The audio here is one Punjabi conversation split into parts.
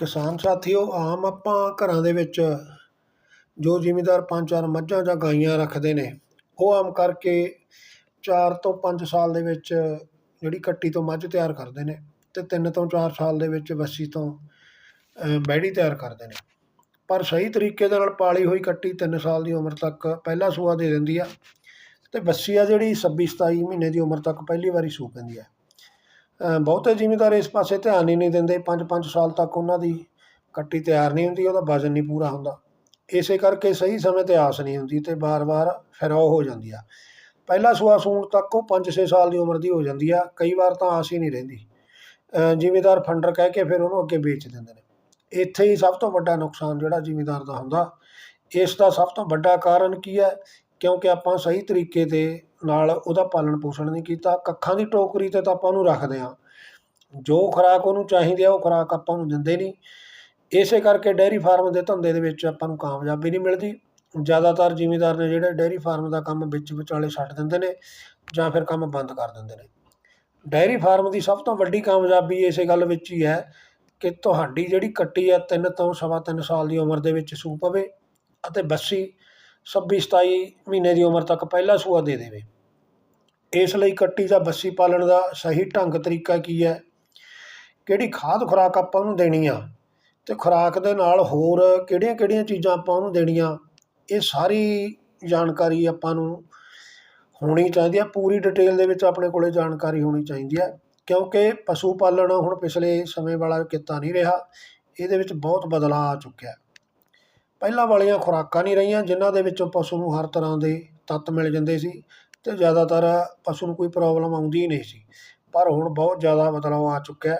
ਕਿਸਾਨ ਸਾਥੀਓ, ਆਮ ਆਪਾਂ ਘਰਾਂ ਦੇ ਵਿੱਚ ਜੋ ਜ਼ਿਮੀਂਦਾਰ ਪੰਜ ਚਾਰ ਮੱਝਾਂ ਜਾਂ ਗਾਈਆਂ ਰੱਖਦੇ ਨੇ, ਉਹ ਆਮ ਕਰਕੇ ਚਾਰ ਤੋਂ ਪੰਜ ਸਾਲ ਦੇ ਵਿੱਚ ਜਿਹੜੀ ਕੱਟੀ ਤੋਂ ਮੱਝ ਤਿਆਰ ਕਰਦੇ ਨੇ ਅਤੇ ਤਿੰਨ ਤੋਂ ਚਾਰ ਸਾਲ ਦੇ ਵਿੱਚ ਵੱਛੀ ਤੋਂ ਬੈੜੀ ਤਿਆਰ ਕਰਦੇ ਨੇ। ਪਰ ਸਹੀ ਤਰੀਕੇ ਦੇ ਨਾਲ ਪਾਲੀ ਹੋਈ ਕੱਟੀ ਤਿੰਨ ਸਾਲ ਦੀ ਉਮਰ ਤੱਕ ਪਹਿਲਾ ਸੂਆ ਦੇ ਦਿੰਦੀ ਆ ਅਤੇ ਵੱਛੀ ਆ ਜਿਹੜੀ ਛੱਬੀ ਸਤਾਈ ਮਹੀਨੇ ਦੀ ਉਮਰ ਤੱਕ ਪਹਿਲੀ ਵਾਰੀ ਸੂ ਪੈਂਦੀ ਹੈ ਬਹੁਤੇ ਜ਼ਿਮੀਂਦਾਰ ਇਸ ਪਾਸੇ ਧਿਆਨ ਹੀ ਨਹੀਂ ਦਿੰਦੇ। ਪੰਜ ਪੰਜ ਸਾਲ ਤੱਕ ਉਹਨਾਂ ਦੀ ਕੱਟੀ ਤਿਆਰ ਨਹੀਂ ਹੁੰਦੀ, ਉਹਦਾ ਵਜ਼ਨ ਨਹੀਂ ਪੂਰਾ ਹੁੰਦਾ। ਇਸੇ ਕਰਕੇ ਸਹੀ ਸਮੇਂ 'ਤੇ ਆਸ ਨਹੀਂ ਹੁੰਦੀ ਅਤੇ ਵਾਰ-ਵਾਰ ਫਿਰੌ ਹੋ ਜਾਂਦੀ ਆ। ਪਹਿਲਾ ਸੂਆ ਸੂਣ ਤੱਕ ਉਹ ਪੰਜ ਛੇ ਸਾਲ ਦੀ ਉਮਰ ਦੀ ਹੋ ਜਾਂਦੀ ਆ, ਕਈ ਵਾਰ ਤਾਂ ਆਸ ਹੀ ਨਹੀਂ ਰਹਿੰਦੀ। ਜ਼ਿਮੀਂਦਾਰ ਫੰਡਰ ਕਹਿ ਕੇ ਫਿਰ ਉਹਨੂੰ ਅੱਗੇ ਵੇਚ ਦਿੰਦੇ ਨੇ। ਇੱਥੇ ਹੀ ਸਭ ਤੋਂ ਵੱਡਾ ਨੁਕਸਾਨ ਜਿਹੜਾ ਜ਼ਿਮੀਂਦਾਰ ਦਾ ਹੁੰਦਾ, ਇਸ ਦਾ ਸਭ ਤੋਂ ਵੱਡਾ ਕਾਰਨ ਕੀ ਹੈ? ਕਿਉਂਕਿ ਆਪਾਂ ਸਹੀ ਤਰੀਕੇ 'ਤੇ ਨਾਲ ਉਹਦਾ ਪਾਲਣ ਪੋਸ਼ਣ ਨਹੀਂ ਕੀਤਾ, ਕੱਖਾਂ ਦੀ ਟੋਕਰੀ 'ਤੇ ਤਾਂ ਆਪਾਂ ਉਹਨੂੰ ਰੱਖਦੇ ਹਾਂ। ਜੋ ਖੁਰਾਕ ਉਹਨੂੰ ਚਾਹੀਦੀ ਆ, ਉਹ ਖੁਰਾਕ ਆਪਾਂ ਨੂੰ ਦਿੰਦੇ ਨਹੀਂ। ਇਸੇ ਕਰਕੇ ਡੇਅਰੀ ਫਾਰਮ ਦੇ ਧੰਦੇ ਦੇ ਵਿੱਚ ਆਪਾਂ ਨੂੰ ਕਾਮਯਾਬੀ ਨਹੀਂ ਮਿਲਦੀ। ਜ਼ਿਆਦਾਤਰ ਜ਼ਿਮੀਂਦਾਰ ਨੇ ਜਿਹੜੇ ਡੇਅਰੀ ਫਾਰਮ ਦਾ ਕੰਮ ਵਿੱਚ ਵਿਚਾਲੇ ਛੱਡ ਦਿੰਦੇ ਨੇ ਜਾਂ ਫਿਰ ਕੰਮ ਬੰਦ ਕਰ ਦਿੰਦੇ ਨੇ। ਡੇਅਰੀ ਫਾਰਮ ਦੀ ਸਭ ਤੋਂ ਵੱਡੀ ਕਾਮਯਾਬੀ ਇਸੇ ਗੱਲ ਵਿੱਚ ਹੀ ਹੈ ਕਿ ਤੁਹਾਡੀ ਜਿਹੜੀ ਕੱਟੀ ਹੈ ਤਿੰਨ ਤੋਂ ਸਵਾ ਤਿੰਨ ਸਾਲ ਦੀ ਉਮਰ ਦੇ ਵਿੱਚ ਸੂ ਪਵੇ ਅਤੇ ਬੱਸੀ ਛੱਬੀ, ਸਤਾਈ ਮਹੀਨੇ ਦੀ ਉਮਰ ਤੱਕ ਪਹਿਲਾ ਸੂਆ ਦੇ ਦੇਵੇ। ਇਸ ਲਈ ਕੱਟੀ ਜਾਂ ਬੱਸੀ ਪਾਲਣ ਦਾ ਸਹੀ ਢੰਗ ਤਰੀਕਾ ਕੀ ਹੈ? ਕਿਹੜੀ ਖਾਦ ਖੁਰਾਕ ਆਪਾਂ ਉਹਨੂੰ ਦੇਣੀ ਆ? ਅਤੇ ਖੁਰਾਕ ਦੇ ਨਾਲ ਹੋਰ ਕਿਹੜੀਆਂ ਕਿਹੜੀਆਂ ਚੀਜ਼ਾਂ ਆਪਾਂ ਉਹਨੂੰ ਦੇਣੀਆਂ? ਇਹ ਸਾਰੀ ਜਾਣਕਾਰੀ ਆਪਾਂ ਨੂੰ ਹੋਣੀ ਚਾਹੀਦੀ ਹੈ ਪੂਰੀ ਡਿਟੇਲ ਦੇ ਵਿੱਚ ਆਪਣੇ ਕੋਲੇ ਜਾਣਕਾਰੀ ਹੋਣੀ ਚਾਹੀਦੀ ਹੈ ਕਿਉਂਕਿ ਪਸ਼ੂ ਪਾਲਣ ਹੁਣ ਪਿਛਲੇ ਸਮੇਂ ਵਾਲਾ ਕਿੱਤਾ ਨਹੀਂ ਰਿਹਾ। ਇਹਦੇ ਵਿੱਚ ਬਹੁਤ ਬਦਲਾਅ ਆ ਚੁੱਕਿਆ। ਪਹਿਲਾਂ ਵਾਲੀਆਂ ਖੁਰਾਕਾਂ ਨਹੀਂ ਰਹੀਆਂ, ਜਿਨ੍ਹਾਂ ਦੇ ਵਿੱਚੋਂ ਪਸ਼ੂ ਨੂੰ ਹਰ ਤਰ੍ਹਾਂ ਦੇ ਤੱਤ ਮਿਲ ਜਾਂਦੇ ਸੀ ਅਤੇ ਜ਼ਿਆਦਾਤਰ ਪਸ਼ੂ ਨੂੰ ਕੋਈ ਪ੍ਰੋਬਲਮ ਆਉਂਦੀ ਨਹੀਂ ਸੀ। ਪਰ ਹੁਣ ਬਹੁਤ ਜ਼ਿਆਦਾ ਬਦਲਾਅ ਆ ਚੁੱਕਿਆ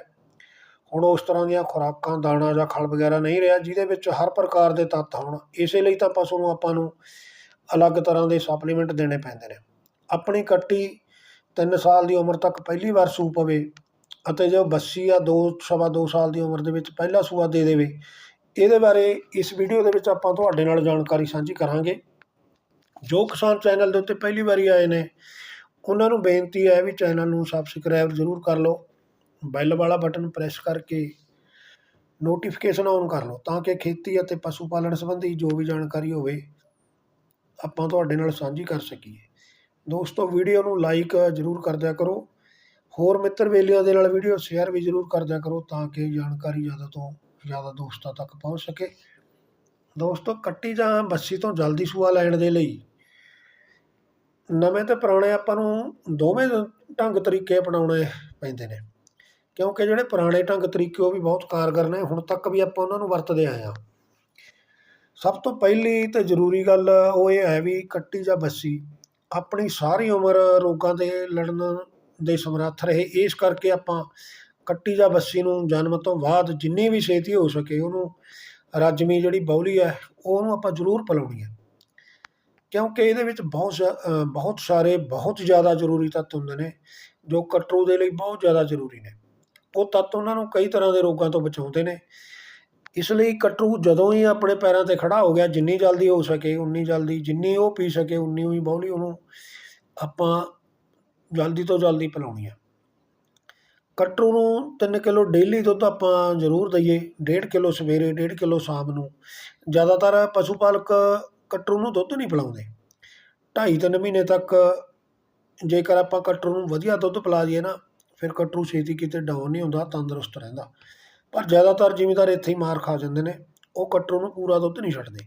ਹੁਣ ਉਸ ਤਰ੍ਹਾਂ ਦੀਆਂ ਖੁਰਾਕਾਂ, ਦਾਣਾ ਜਾਂ ਖਲ ਵਗੈਰਾ ਨਹੀਂ ਰਿਹਾ, ਜਿਹਦੇ ਵਿੱਚ ਹਰ ਪ੍ਰਕਾਰ ਦੇ ਤੱਤ ਹੋਣ, ਇਸੇ ਲਈ ਤਾਂ ਪਸ਼ੂ ਨੂੰ ਆਪਾਂ ਨੂੰ ਅਲੱਗ ਤਰ੍ਹਾਂ ਦੇ ਸਪਲੀਮੈਂਟ ਦੇਣੇ ਪੈਂਦੇ ਨੇ। ਆਪਣੀ ਕੱਟੀ ਤਿੰਨ ਸਾਲ ਦੀ ਉਮਰ ਤੱਕ ਪਹਿਲੀ ਵਾਰ ਸੂ ਪਵੇ ਅਤੇ ਜੋ ਬੱਸੀ ਆ, ਦੋ, ਸਵਾ ਦੋ ਸਾਲ ਦੀ ਉਮਰ ਦੇ ਵਿੱਚ ਪਹਿਲਾ ਸੂਆ ਦੇ ਦੇਵੇ ਇਹਦੇ ਬਾਰੇ ਇਸ ਵੀਡੀਓ ਦੇ ਵਿੱਚ ਆਪਾਂ ਤੁਹਾਡੇ ਨਾਲ ਜਾਣਕਾਰੀ ਸਾਂਝੀ ਕਰਾਂਗੇ। ਜੋ ਕਿਸਾਨ ਚੈਨਲ ਦੇ ਉੱਤੇ ਪਹਿਲੀ ਵਾਰੀ ਆਏ ਨੇ, ਉਹਨਾਂ ਨੂੰ ਬੇਨਤੀ ਹੈ ਵੀ ਚੈਨਲ ਨੂੰ ਸਬਸਕ੍ਰਾਈਬ ਜ਼ਰੂਰ ਕਰ ਲਓ। ਬੈਲ ਵਾਲਾ ਬਟਨ ਪ੍ਰੈਸ ਕਰਕੇ ਨੋਟੀਫਿਕੇਸ਼ਨ ਔਨ ਕਰ ਲਓ ਤਾਂ ਕਿ ਖੇਤੀ ਅਤੇ ਪਸ਼ੂ ਪਾਲਣ ਸੰਬੰਧੀ ਜੋ ਵੀ ਜਾਣਕਾਰੀ ਹੋਵੇ, ਆਪਾਂ ਤੁਹਾਡੇ ਨਾਲ ਸਾਂਝੀ ਕਰ ਸਕੀਏ। ਦੋਸਤੋ, ਵੀਡੀਓ ਨੂੰ ਲਾਈਕ ਜ਼ਰੂਰ ਕਰ ਦਿਆ ਕਰੋ। ਹੋਰ ਮਿੱਤਰ ਬੇਲੀਆਂ ਦੇ ਨਾਲ ਵੀਡੀਓ ਸ਼ੇਅਰ ਵੀ ਜ਼ਰੂਰ ਕਰ ਦਿਆ ਕਰੋ ਤਾਂ ਕਿ ਜਾਣਕਾਰੀ ਜ਼ਿਆਦਾ ਤੋਂ ਜ਼ਿਆਦਾ ਦੋਸਤਾਂ ਤੱਕ ਪਹੁੰਚ ਸਕੇ। ਦੋਸਤੋ, ਕੱਟੀ ਜਾਂ ਬੱਸੀ ਤੋਂ ਜਲਦੀ ਸੂਆ ਲੈਣ ਦੇ ਲਈ ਨਵੇਂ ਤੇ ਪੁਰਾਣੇ ਆਪਾਂ ਨੂੰ ਦੋਵੇਂ ਢੰਗ ਤਰੀਕੇ ਅਪਣਾਉਣੇ ਪੈਂਦੇ ਨੇ। ਕਿਉਂਕਿ ਜਿਹੜੇ ਪੁਰਾਣੇ ਢੰਗ ਤਰੀਕੇ ਉਹ ਵੀ ਬਹੁਤ ਕਾਰਗਰ ਨੇ, ਹੁਣ ਤੱਕ ਵੀ ਆਪਾਂ ਉਹਨਾਂ ਨੂੰ ਵਰਤਦੇ ਆਏ ਹਾਂ। ਸਭ ਤੋਂ ਪਹਿਲੀ ਤੇ ਜ਼ਰੂਰੀ ਗੱਲ ਉਹ ਇਹ ਹੈ ਵੀ ਕੱਟੀ ਜਾਂ ਬੱਸੀ ਆਪਣੀ ਸਾਰੀ ਉਮਰ ਰੋਗਾਂ ਦੇ ਲੜਨ ਦੇ ਸਮਰੱਥ ਰਹੇ। ਇਸ ਕਰਕੇ ਆਪਾਂ ਕੱਟੀ ਜਾਂ ਬੱਸੀ ਨੂੰ ਜਨਮ ਤੋਂ ਬਾਅਦ ਜਿੰਨੀ ਵੀ ਛੇਤੀ ਹੋ ਸਕੇ ਉਹਨੂੰ ਰਜਮੀ ਜਿਹੜੀ ਬੌਲੀ ਹੈ, ਉਹਨੂੰ ਆਪਾਂ ਜ਼ਰੂਰ ਪਿਲਾਉਣੀ ਹੈ। ਕਿਉਂਕਿ ਇਹਦੇ ਵਿੱਚ ਬਹੁਤ ਸਾ- ਬਹੁਤ ਸਾਰੇ ਬਹੁਤ ਜ਼ਿਆਦਾ ਜ਼ਰੂਰੀ ਤੱਤ ਹੁੰਦੇ ਨੇ, ਜੋ ਕਟਰੂ ਦੇ ਲਈ ਬਹੁਤ ਜ਼ਿਆਦਾ ਜ਼ਰੂਰੀ ਨੇ। ਉਹ ਤੱਤ ਉਹਨਾਂ ਨੂੰ ਕਈ ਤਰ੍ਹਾਂ ਦੇ ਰੋਗਾਂ ਤੋਂ ਬਚਾਉਂਦੇ ਨੇ। ਇਸ ਲਈ ਕਟਰੂ ਜਦੋਂ ਹੀ ਆਪਣੇ ਪੈਰਾਂ 'ਤੇ ਖੜਾ ਹੋ ਗਿਆ, ਜਿੰਨੀ ਜਲਦੀ ਹੋ ਸਕੇ ਉਨੀ ਜਲਦੀ, ਜਿੰਨੀ ਉਹ ਪੀ ਸਕੇ ਉਨੀ ਹੀ ਬੌਲੀ ਉਹਨੂੰ ਆਪਾਂ ਜਲਦੀ ਤੋਂ ਜਲਦੀ ਪਿਲਾਉਣੀ ਹੈ। ਕਟਰੂ ਨੂੰ 3 ਕਿਲੋ ਡੇਲੀ ਦੁੱਧ ਆਪਾਂ ਜ਼ਰੂਰ ਦਈਏ 1.5 ਕਿਲੋ ਸਵੇਰੇ 1.5 ਕਿਲੋ ਸ਼ਾਮ ਨੂੰ। ਜ਼ਿਆਦਾਤਰ ਪਸ਼ੂ ਪਾਲਕ ਕਟਰੂ ਨੂੰ ਦੁੱਧ ਨਹੀਂ ਪਿਲਾਉਂਦੇ। ਢਾਈ ਤਿੰਨ ਮਹੀਨੇ ਤੱਕ ਜੇਕਰ ਆਪਾਂ ਕਟਰੂ ਨੂੰ ਵਧੀਆ ਦੁੱਧ ਪਿਲਾ ਦਈਏ ਨਾ, ਫਿਰ ਕਟਰੂ ਛੇਤੀ ਕਿਤੇ ਡਾਊਨ ਨਹੀਂ ਹੁੰਦਾ, ਤੰਦਰੁਸਤ ਰਹਿੰਦਾ। ਪਰ ਜ਼ਿਆਦਾਤਰ ਜ਼ਿਮੀਦਾਰ ਇੱਥੇ ਹੀ ਮਾਰ ਖਾ ਜਾਂਦੇ ਨੇ, ਉਹ ਕਟਰੂ ਨੂੰ ਪੂਰਾ ਦੁੱਧ ਨਹੀਂ ਛੱਡਦੇ।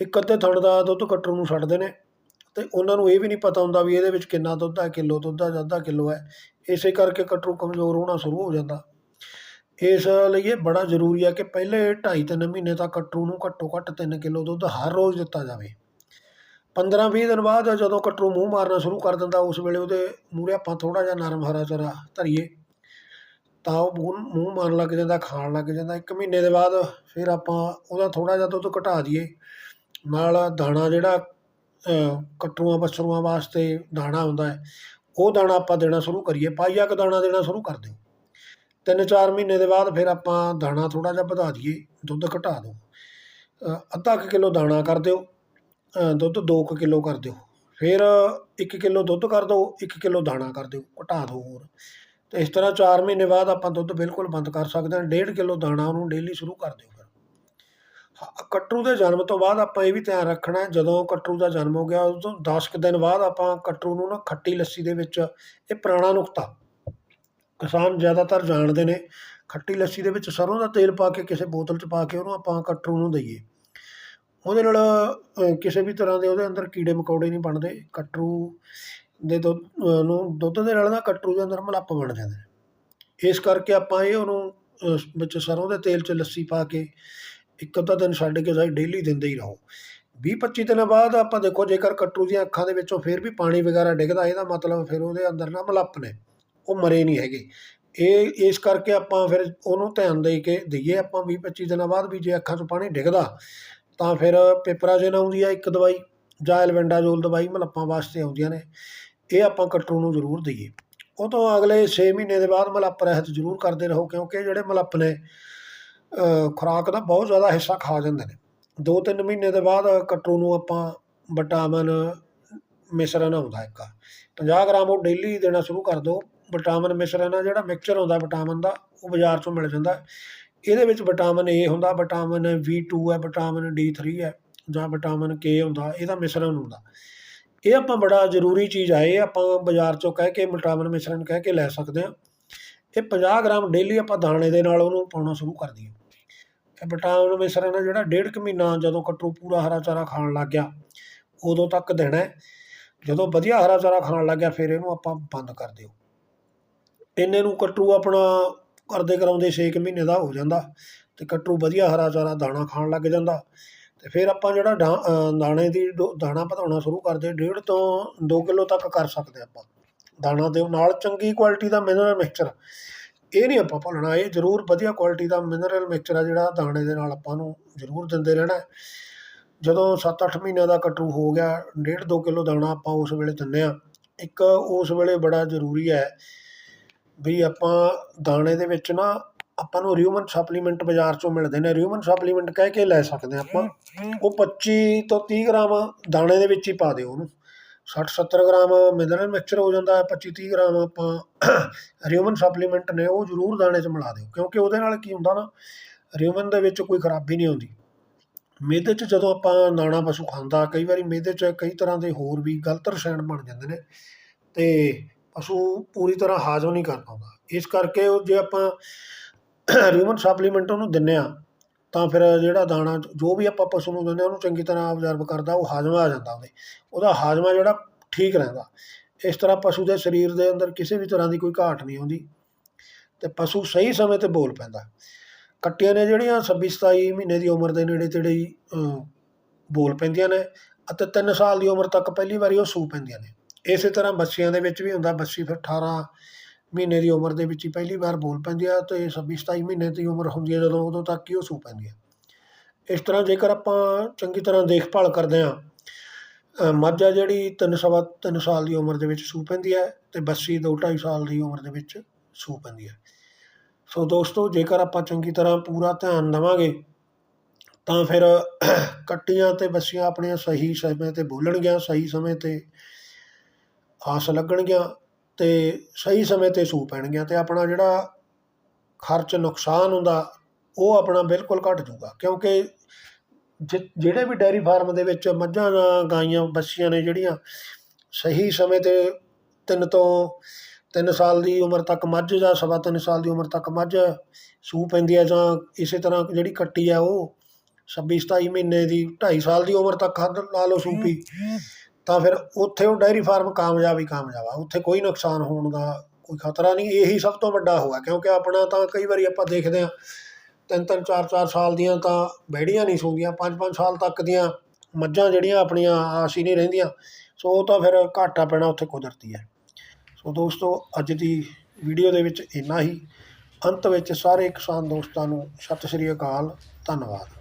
ਇੱਕ ਅੱਧੇ ਥਣ ਦਾ ਦੁੱਧ ਕਟਰੂ ਨੂੰ ਛੱਡਦੇ ਨੇ ਅਤੇ ਉਹਨਾਂ ਨੂੰ ਇਹ ਵੀ ਨਹੀਂ ਪਤਾ ਹੁੰਦਾ ਵੀ ਇਹਦੇ ਵਿੱਚ ਕਿੰਨਾ ਦੁੱਧ ਹੈ, ਕਿਲੋ ਦੁੱਧ ਹੈ ਜਾਂ ਅੱਧਾ ਕਿਲੋ ਹੈ। ਇਸੇ ਕਰਕੇ ਕਟਰੂ ਕਮਜ਼ੋਰ ਹੋਣਾ ਸ਼ੁਰੂ ਹੋ ਜਾਂਦਾ। ਇਸ ਲਈ ਇਹ ਬੜਾ ਜ਼ਰੂਰੀ ਹੈ ਕਿ ਪਹਿਲੇ ਢਾਈ ਤਿੰਨ ਮਹੀਨੇ ਤੱਕ ਕਟਰੂ ਨੂੰ ਘੱਟੋ ਘੱਟ 3 ਕਿਲੋ ਦੁੱਧ ਹਰ ਰੋਜ਼ ਦਿੱਤਾ ਜਾਵੇ। 15-20 ਦਿਨ ਬਾਅਦ ਜਦੋਂ ਕਟਰੂ ਮੂੰਹ ਮਾਰਨਾ ਸ਼ੁਰੂ ਕਰ ਦਿੰਦਾ, ਉਸ ਵੇਲੇ ਉਹਦੇ ਮੂਹਰੇ ਆਪਾਂ ਥੋੜ੍ਹਾ ਜਿਹਾ ਨਰਮ ਹਰਾ ਚਾਰਾ ਧਰੀਏ, ਤਾਂ ਉਹ ਮੂੰਹ ਮਾਰਨ ਲੱਗ ਜਾਂਦਾ, ਖਾਣ ਲੱਗ ਜਾਂਦਾ। ਇੱਕ ਮਹੀਨੇ ਦੇ ਬਾਅਦ ਫਿਰ ਆਪਾਂ ਉਹਦਾ ਥੋੜ੍ਹਾ ਜਿਹਾ ਦੁੱਧ ਘਟਾ ਦਈਏ। ਨਾਲ ਦਾਣਾ ਜਿਹੜਾ ਕਟਰੂਆਂ ਬੱਛਰੂਆਂ ਵਾਸਤੇ ਦਾਣਾ ਆਉਂਦਾ ਹੈ, ਉਹ ਦਾਣਾ ਆਪਾਂ ਦੇਣਾ ਸ਼ੁਰੂ ਕਰੀਏ, ਪਾਈਆ ਕੁ ਦਾਣਾ ਦੇਣਾ ਸ਼ੁਰੂ ਕਰ ਦਿਓ। ਤਿੰਨ ਚਾਰ ਮਹੀਨੇ ਦੇ ਬਾਅਦ ਫਿਰ ਆਪਾਂ ਦਾਣਾ ਥੋੜ੍ਹਾ ਜਿਹਾ ਵਧਾ ਦਈਏ, ਦੁੱਧ ਘਟਾ ਦਿਓ। ਅੱਧਾ ਕੁ ਕਿਲੋ ਦਾਣਾ ਕਰ ਦਿਓ ਦੁੱਧ ਦੋ ਕੁ ਕਿਲੋ ਕਰ ਦਿਓ। ਫਿਰ ਇੱਕ ਕਿਲੋ ਦੁੱਧ ਕਰ ਦਿਓ, ਇੱਕ ਕਿਲੋ ਦਾਣਾ ਕਰ ਦਿਓ, ਘਟਾ ਦਿਓ ਹੋਰ। ਤੇ ਇਸ ਤਰ੍ਹਾਂ 4 ਮਹੀਨੇ ਬਾਅਦ ਆਪਾਂ ਦੁੱਧ ਬਿਲਕੁਲ ਬੰਦ ਕਰ ਸਕਦੇ ਹਾਂ 1.5 ਕਿਲੋ ਦਾਣਾ ਉਹਨੂੰ ਡੇਲੀ ਸ਼ੁਰੂ ਕਰ ਦਿਓ। ਫਿਰ ਕਟਰੂ ਦੇ ਜਨਮ ਤੋਂ ਬਾਅਦ ਆਪਾਂ ਇਹ ਵੀ ਧਿਆਨ ਰੱਖਣਾ ਜਦੋਂ ਕਟਰੂ ਦਾ ਜਨਮ ਹੋ ਗਿਆ ਉਸ ਤੋਂ 10 ਕੁ ਦਿਨ ਬਾਅਦ ਆਪਾਂ ਕਟਰੂ ਨੂੰ ਨਾ ਖੱਟੀ ਲੱਸੀ ਦੇ ਵਿੱਚ, ਇਹ ਪੁਰਾਣਾ ਨੁਕਤਾ। ਕਿਸਾਨ ਜ਼ਿਆਦਾਤਰ ਜਾਣਦੇ ਨੇ, ਖੱਟੀ ਲੱਸੀ ਦੇ ਵਿੱਚ ਸਰੋਂ ਦਾ ਤੇਲ ਪਾ ਕੇ, ਕਿਸੇ ਬੋਤਲ 'ਚ ਪਾ ਕੇ ਉਹਨੂੰ ਆਪਾਂ ਕਟਰੂ ਨੂੰ ਦਈਏ। ਉਹਦੇ ਨਾਲ ਕਿਸੇ ਵੀ ਤਰ੍ਹਾਂ ਦੇ ਉਹਦੇ ਅੰਦਰ ਕੀੜੇ ਮਕੌੜੇ ਨਹੀਂ ਬਣਦੇ। ਕਟਰੂ ਦੇ ਦੁੱਧ ਨੂੰ ਦੁੱਧ ਦੇ ਨਾਲ ਨਾ ਕਟਰੂ ਦੇ ਅੰਦਰ ਮਲੱਪ ਬਣ ਜਾਂਦੇ ਨੇ। ਇਸ ਕਰਕੇ ਆਪਾਂ ਇਹ ਉਹਨੂੰ ਵਿੱਚ ਸਰੋਂ ਦੇ ਤੇਲ 'ਚ ਲੱਸੀ ਪਾ ਕੇ ਇੱਕ ਅੱਧਾ ਦਿਨ ਛੱਡ ਕੇ ਸਾਈ ਡੇਲੀ ਦਿੰਦੇ ਹੀ ਰਹੋ। 20 25 ਦਿਨਾਂ ਬਾਅਦ ਆਪਾਂ ਦੇਖੋ, ਜੇਕਰ ਕਟਰੂ ਦੀਆਂ ਅੱਖਾਂ ਦੇ ਵਿੱਚੋਂ ਫਿਰ ਵੀ ਪਾਣੀ ਵਗੈਰਾ ਡਿੱਗਦਾ, ਇਹਦਾ ਮਤਲਬ ਫਿਰ ਉਹਦੇ ਅੰਦਰ ਨਾ ਮਲੱਪ ਨੇ, ਉਹ ਮਰੇ ਨਹੀਂ ਹੈਗੇ। ਇਹ, ਇਸ ਕਰਕੇ ਆਪਾਂ ਫਿਰ ਉਹਨੂੰ ਧਿਆਨ ਦੇ ਕੇ ਦਈਏ, ਆਪਾਂ 20 25 ਦਿਨਾਂ ਬਾਅਦ ਵੀ ਜੇ ਅੱਖਾਂ 'ਚੋਂ ਪਾਣੀ ਡਿੱਗਦਾ, ਤਾਂ ਫਿਰ ਪੇਪਰਾਜਨ ਆਉਂਦੀ ਆ ਇੱਕ ਦਵਾਈ, ਜਾਂ ਐਲਵੈਂਡਾਜੋਲ ਦਵਾਈ ਮਲੱਪਾਂ ਵਾਸਤੇ ਆਉਂਦੀਆਂ ਨੇ, ਇਹ ਆਪਾਂ ਕਟਰੂ ਨੂੰ ਜ਼ਰੂਰ ਦਈਏ। ਉਹ ਤੋਂ ਅਗਲੇ 6 ਮਹੀਨੇ ਦੇ ਬਾਅਦ ਮਲੱਪ ਰਹਿਤ ਜ਼ਰੂਰ ਕਰਦੇ ਰਹੋ, ਕਿਉਂਕਿ ਜਿਹੜੇ ਮਲੱਪ ਨੇ ਖੁਰਾਕ ਦਾ ਬਹੁਤ ਜ਼ਿਆਦਾ ਹਿੱਸਾ ਖਾ ਜਾਂਦੇ ਨੇ। 2-3 ਮਹੀਨੇ ਦੇ ਬਾਅਦ ਕਟਰੂ ਨੂੰ ਆਪਾਂ ਵਿਟਾਮਿਨ, ਮਿਸ਼ਰਣ ਆਉਂਦਾ ਇੱਕ। 50 ਗ੍ਰਾਮ ਉਹ ਡੇਲੀ ਦੇਣਾ ਸ਼ੁਰੂ ਕਰ ਦਿਓ। ਵਿਟਾਮਿਨ, ਮਿਸ਼ਰਣ ਆ ਜਿਹੜਾ ਮਿਕਸਚਰ ਹੁੰਦਾ ਵਿਟਾਮਿਨ ਦਾ, ਉਹ ਬਾਜ਼ਾਰ 'ਚੋਂ ਮਿਲ ਜਾਂਦਾ। ਇਹਦੇ ਵਿੱਚ ਵਿਟਾਮਿਨ ਏ ਹੁੰਦਾ, ਵਿਟਾਮਿਨ V2 ਹੈ, ਵਿਟਾਮਿਨ D3 ਹੈ, ਜਾਂ ਵਿਟਾਮਿਨ K ਹੁੰਦਾ, ਇਹਦਾ ਮਿਸ਼ਰਣ ਹੁੰਦਾ। ਇਹ ਆਪਾਂ ਬੜਾ ਜ਼ਰੂਰੀ ਚੀਜ਼ ਆ, ਇਹ ਆਪਾਂ ਬਾਜ਼ਾਰ 'ਚੋਂ ਕਹਿ ਕੇ ਵਿਟਾਮਿਨ, ਮਿਸ਼ਰਣ ਕਹਿ ਕੇ ਲੈ ਸਕਦੇ ਹਾਂ। ਇਹ 50 ਗ੍ਰਾਮ ਡੇਲੀ ਆਪਾਂ ਦਾਣੇ ਦੇ ਨਾਲ ਉਹਨੂੰ ਪਾਉਣਾ ਸ਼ੁਰੂ ਕਰ ਦਈਏ। ਇਹ ਵਿਟਾਮਿਨ ਮਿਸ਼ਰਣ ਨੇ ਜਿਹੜਾ ਡੇਢ ਕੁ ਮਹੀਨਾ ਜਦੋਂ ਕਟਰੂ ਪੂਰਾ ਹਰਾ ਚਾਰਾ ਖਾਣ ਲੱਗ ਗਿਆ, ਉਦੋਂ ਤੱਕ ਦੇਣਾ ਜਦੋਂ ਵਧੀਆ ਹਰਾ ਚਾਰਾ ਖਾਣ ਲੱਗ ਗਿਆ, ਫਿਰ ਇਹਨੂੰ ਆਪਾਂ ਬੰਦ ਕਰ ਦਿਓ। ਇੰਨੇ ਨੂੰ ਕਟਰੂ ਆਪਣਾ ਕਰਦੇ ਕਰਾਉਂਦੇ 6 ਮਹੀਨੇ ਦਾ ਹੋ ਜਾਂਦਾ ਤੇ ਕਟਰੂ ਵਧੀਆ ਹਰਾ ਚਾਰਾ ਦਾਣਾ ਖਾਣ ਲੱਗ ਜਾਂਦਾ। ਤੇ ਫਿਰ ਆਪਾਂ ਜਿਹੜਾ ਡਾ- ਦਾਣੇ ਦੀ ਡੋ- ਦਾਣਾ ਵਧਾਉਣਾ ਸ਼ੁਰੂ ਕਰਦੇ ਡੇਢ ਤੋਂ 2 ਕਿਲੋ ਤੱਕ ਕਰ ਸਕਦੇ ਆਪਾਂ। ਦਾਣਾ ਦੇ ਨਾਲ ਚੰਗੀ ਕੁਆਲਿਟੀ ਦਾ ਮਿਨਰਲ ਮਿਕਸਚਰ। ਇਹ ਨਹੀਂ ਆਪਾਂ ਭੁੱਲਣਾ ਇਹ ਜ਼ਰੂਰ ਵਧੀਆ ਕੁਆਲਿਟੀ ਦਾ ਮਿਨਰਲ ਮਿਕਸਚਰ ਆ ਜਿਹੜਾ ਦਾਣੇ ਦੇ ਨਾਲ ਆਪਾਂ ਨੂੰ ਜ਼ਰੂਰ ਦਿੰਦੇ ਰਹਿਣਾ। ਜਦੋਂ 7-8 ਮਹੀਨਿਆਂ ਦਾ ਕਟਰੂ ਹੋ ਗਿਆ ਡੇਢ 2 ਕਿਲੋ ਦਾਣਾ ਆਪਾਂ ਉਸ ਵੇਲੇ ਦਿੰਦੇ ਆ ਇੱਕ ਉਸ ਵੇਲੇ ਬੜਾ ਜ਼ਰੂਰੀ ਹੈ ਵੀ ਆਪਾਂ ਦਾਣੇ ਦੇ ਵਿੱਚ ਨਾ ਆਪਾਂ ਨੂੰ ਰਿਊਮਨ ਸਪਲੀਮੈਂਟ ਬਾਜ਼ਾਰ ਚੋਂ ਮਿਲਦੇ ਨੇ। ਰਿਊਮਨ ਸਪਲੀਮੈਂਟ ਕਹਿ ਕੇ ਲੈ ਸਕਦੇ ਹਾਂ ਆਪਾਂ। ਉਹ 25 ਤੋਂ 30 ਗ੍ਰਾਮ ਦਾਣੇ ਦੇ ਵਿੱਚ ਹੀ ਪਾ ਦਿਓ ਉਹਨੂੰ। 60 70 ਗ੍ਰਾਮ ਮਿਨਰਲ ਮਿਕਸਚਰ ਹੋ ਜਾਂਦਾ ਹੈ 25 30 ਗ੍ਰਾਮ ਆਪਾਂ ਰਿਊਮਨ ਸਪਲੀਮੈਂਟ ਨੇ, ਉਹ ਜ਼ਰੂਰ ਦਾਣੇ 'ਚ ਮਿਲਾ ਦਿਓ। ਕਿਉਂਕਿ ਉਹਦੇ ਨਾਲ ਕੀ ਹੁੰਦਾ ਨਾ ਰਿਊਮਨ ਦੇ ਵਿੱਚ ਕੋਈ ਖਰਾਬੀ ਨਹੀਂ ਆਉਂਦੀ। ਮਿਹਦੇ 'ਚ ਜਦੋਂ ਆਪਾਂ ਦਾਣਾ ਪਸ਼ੂ ਖਾਂਦਾ, ਕਈ ਵਾਰੀ ਮਿਹਦੇ 'ਚ ਕਈ ਤਰ੍ਹਾਂ ਦੇ ਹੋਰ ਵੀ ਗਲਤ ਰਸਾਇਣ ਬਣ ਜਾਂਦੇ ਨੇ ਤੇ ਪਸ਼ੂ ਪੂਰੀ ਤਰ੍ਹਾਂ ਹਾਜ਼ਮ ਨਹੀਂ ਕਰ ਪਾਉਂਦਾ। ਇਸ ਕਰਕੇ ਉਹ ਜੇ ਆਪਾਂ ਰਿਊਮਨ ਸਪਲੀਮੈਂਟ ਉਹਨੂੰ ਦਿੰਨੇ ਆ ਤਾਂ ਫਿਰ ਜਿਹੜਾ ਦਾਣਾ, ਜੋ ਵੀ ਆਪਾਂ ਪਸ਼ੂ ਨੂੰ ਦਿੰਦੇ ਹਾਂ ਉਹਨੂੰ ਚੰਗੀ ਤਰ੍ਹਾਂ ਆਬਜ਼ਰਵ ਕਰਦਾ, ਉਹ ਹਾਜ਼ਮਾ ਆ ਜਾਂਦਾ ਉਹਦੇ। ਉਹਦਾ ਹਾਜ਼ਮਾ ਜਿਹੜਾ ਠੀਕ ਰਹਿੰਦਾ। ਇਸ ਤਰ੍ਹਾਂ ਪਸ਼ੂ ਦੇ ਸਰੀਰ ਦੇ ਅੰਦਰ ਕਿਸੇ ਵੀ ਤਰ੍ਹਾਂ ਦੀ ਕੋਈ ਘਾਟ ਨਹੀਂ ਆਉਂਦੀ ਤੇ ਪਸ਼ੂ ਸਹੀ ਸਮੇਂ ਤੇ ਬੋਲ ਪੈਂਦਾ। ਕੱਟੀਆਂ ਨੇ ਜਿਹੜੀਆਂ 26 27 ਮਹੀਨੇ ਦੀ ਉਮਰ ਦੇ ਨੇੜੇ ਤੇੜੇ ਹੀ ਬੋਲ ਪੈਂਦੀਆਂ ਨੇ ਅਤੇ 3 ਸਾਲ ਦੀ ਉਮਰ ਤੱਕ ਪਹਿਲੀ ਵਾਰੀ ਉਹ ਸੂ ਪੈਂਦੀਆਂ ਨੇ। ਇਸੇ ਤਰ੍ਹਾਂ ਬੱਚਿਆਂ ਦੇ ਵਿੱਚ ਵੀ ਹੁੰਦਾ, ਬੱਚੀ ਫਿਰ 18 ਮਹੀਨੇ ਦੀ ਉਮਰ ਦੇ ਵਿੱਚ ਹੀ ਪਹਿਲੀ ਵਾਰ ਬੋਲ ਪੈਂਦੀ ਆ ਤੇ 26 27 ਮਹੀਨੇ ਦੀ ਉਮਰ ਹੁੰਦੀ ਹੈ ਜਦੋਂ ਉਦੋਂ ਤੱਕ ਹੀ ਉਹ ਸੂ ਪੈਂਦੀ ਹੈ ਇਸ ਤਰ੍ਹਾਂ ਜੇਕਰ ਆਪਾਂ ਚੰਗੀ ਤਰ੍ਹਾਂ ਦੇਖਭਾਲ ਕਰਦੇ ਹਾਂ ਅ, ਮੱਝ ਆ ਜਿਹੜੀ ਤਿੰਨ ਸਵਾ ਤਿੰਨ ਸਾਲ ਦੀ ਉਮਰ ਦੇ ਵਿੱਚ ਸੂ ਪੈਂਦੀ ਹੈ ਤੇ ਬੱਸੀ ਦੋ ਢਾਈ ਸਾਲ ਦੀ ਉਮਰ ਦੇ ਵਿੱਚ ਸੂ ਪੈਂਦੀ ਹੈ ਸੋ ਦੋਸਤੋ ਜੇਕਰ ਆਪਾਂ ਚੰਗੀ ਤਰ੍ਹਾਂ ਪੂਰਾ ਧਿਆਨ ਦੇਵਾਂਗੇ ਤਾਂ ਫਿਰ ਕੱਟੀਆਂ ਤੇ ਬੱਸੀਆਂ ਆਪਣੀਆਂ ਸਹੀ ਸਮੇਂ ਤੇ ਬੋਲਣਗੀਆਂ ਸਹੀ ਸਮੇਂ ਤੇ ਆਸ ਲੱਗਣਗੀਆਂ। ਤੇ ਸਹੀ ਸਮੇਂ ਤੇ ਸੂ ਪੈਣਗੀਆਂ ਤੇ ਆਪਣਾ ਜਿਹੜਾ ਖਰਚ ਨੁਕਸਾਨ ਹੁੰਦਾ ਉਹ ਆਪਣਾ ਬਿਲਕੁਲ ਘਟ ਜਾਊਗਾ। ਕਿਉਂਕਿ ਜਿ- ਜਿਹੜੇ ਵੀ ਡੈਰੀ ਫਾਰਮ ਦੇ ਵਿੱਚ ਮੱਝਾਂ ਗਾਈਆਂ ਬੱਸੀਆਂ ਨੇ ਜਿਹੜੀਆਂ ਸਹੀ ਸਮੇਂ ਤੇ ਤਿੰਨ ਤੋਂ ਤਿੰਨ ਸਾਲ ਦੀ ਉਮਰ ਤੱਕ ਮੱਝ ਜਾਂ ਸਵਾ ਤਿੰਨ ਸਾਲ ਦੀ ਉਮਰ ਤੱਕ ਮੱਝ ਸੂ ਪੈਂਦੀ ਹੈ ਜਾਂ ਇਸੇ ਤਰ੍ਹਾਂ ਜਿਹੜੀ ਕੱਟੀ ਆ ਉਹ 26 27 ਮਹੀਨੇ ਦੀ 2.5 ਸਾਲ ਦੀ ਉਮਰ ਤੱਕ ਹੱਦ ਲਾ ਲਓ ਸੂਪੀ ਤਾਂ ਫਿਰ ਉੱਥੇ ਉਹ ਡੈਰੀ ਫਾਰਮ ਕਾਮਯਾਬ ਹੀ ਕਾਮਯਾਬ ਆ। ਉੱਥੇ ਕੋਈ ਨੁਕਸਾਨ ਹੋਣ ਦਾ ਕੋਈ ਖਤਰਾ ਨਹੀਂ, ਇਹੀ ਸਭ ਤੋਂ ਵੱਡਾ ਹੋਇਆ, ਕਿਉਂਕਿ ਆਪਣਾ ਤਾਂ ਕਈ ਵਾਰੀ ਆਪਾਂ ਦੇਖਦੇ ਹਾਂ, ਤਿੰਨ ਤਿੰਨ, ਚਾਰ ਚਾਰ ਸਾਲ ਦੀਆਂ ਤਾਂ ਬੈੜੀਆਂ ਨਹੀਂ ਸੂੰਦੀਆਂ ਪੰਜ ਪੰਜ ਸਾਲ ਤੱਕ ਦੀਆਂ ਮੱਝਾਂ ਜਿਹੜੀਆਂ ਆਪਣੀਆਂ ਆਸ ਹੀ ਨਹੀਂ ਰਹਿੰਦੀਆਂ, ਸੋ ਉਹ ਤਾਂ ਫਿਰ ਘਾਟਾ ਪੈਣਾ ਉੱਥੇ ਕੁਦਰਤੀ ਹੈ। ਸੋ ਦੋਸਤੋ, ਅੱਜ ਦੀ ਵੀਡੀਓ ਦੇ ਵਿੱਚ ਇੰਨਾ ਹੀ। ਅੰਤ ਵਿੱਚ ਸਾਰੇ ਕਿਸਾਨ ਦੋਸਤਾਂ ਨੂੰ ਸਤਿ ਸ੍ਰੀ ਅਕਾਲ, ਧੰਨਵਾਦ।